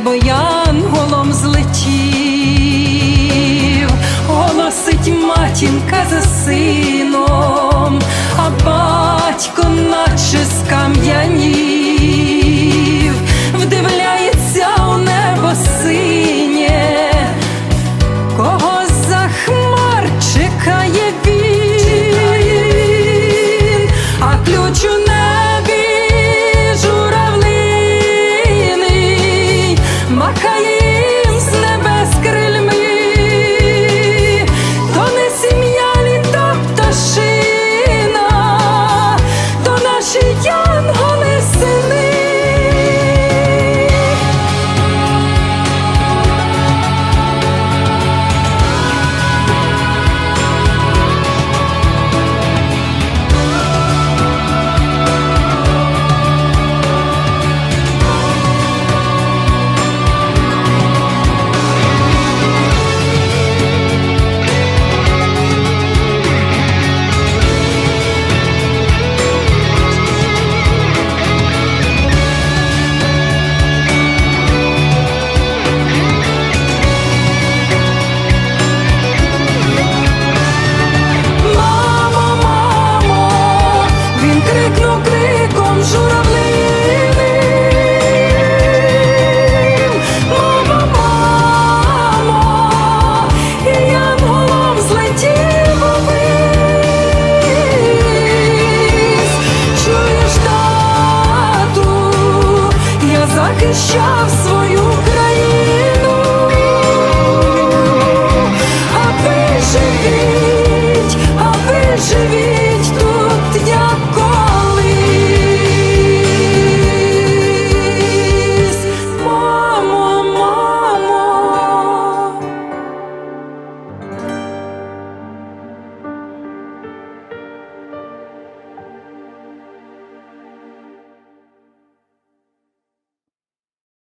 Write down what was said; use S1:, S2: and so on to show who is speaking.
S1: небо янголом злетів, голосить матінка за сином, а батько наче скам'янів,